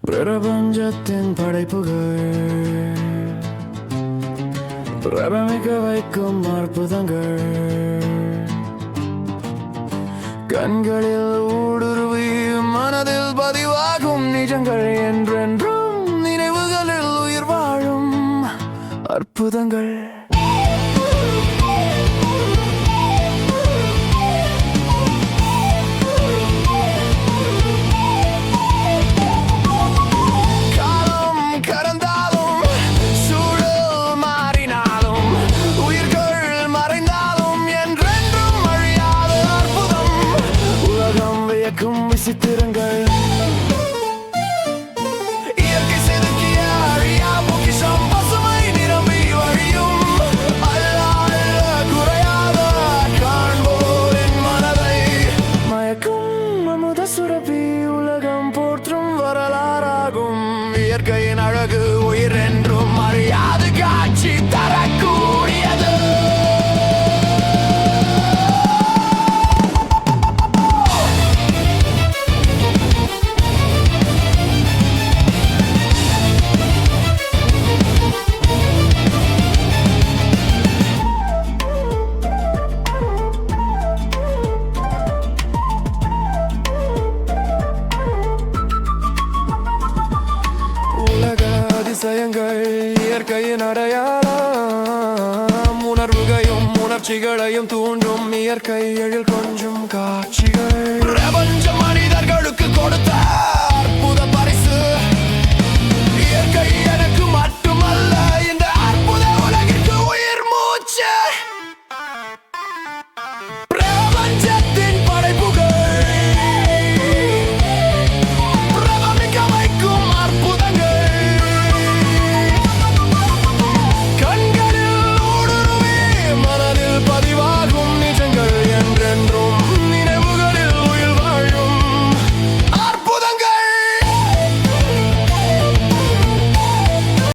பிரபஞ்சத்தின் படைப்புகள். பிரமிக்க வைக்கும் அற்புதங்கள். கண்களில் ஊடுருவி மனதில் பதிவாகும் நிஜங்கள் என்றென்றும் நினைவுகளில் உயிர் வாழும் அற்புதங்கள். விசித்திரங்கள் இயற்கை செதுக்கிய அழியா பொக்கிஷம் பசுமை நிரம்பி வழியும் அல்ல குறையாத காண்போரின் மனதை மயக்கும் அமுத சுரபி உலகம் போற்றும் வரலாறாகும் இயற்கையின் அழகு அதிசயங்கள் இயற்கையின் அடையாளம். உணர்வுகையும் உணர்ச்சிகளையும் தூண்டும் இயற்கை எழில் கொஞ்சம் காட்சிகள். பிரபஞ்சம்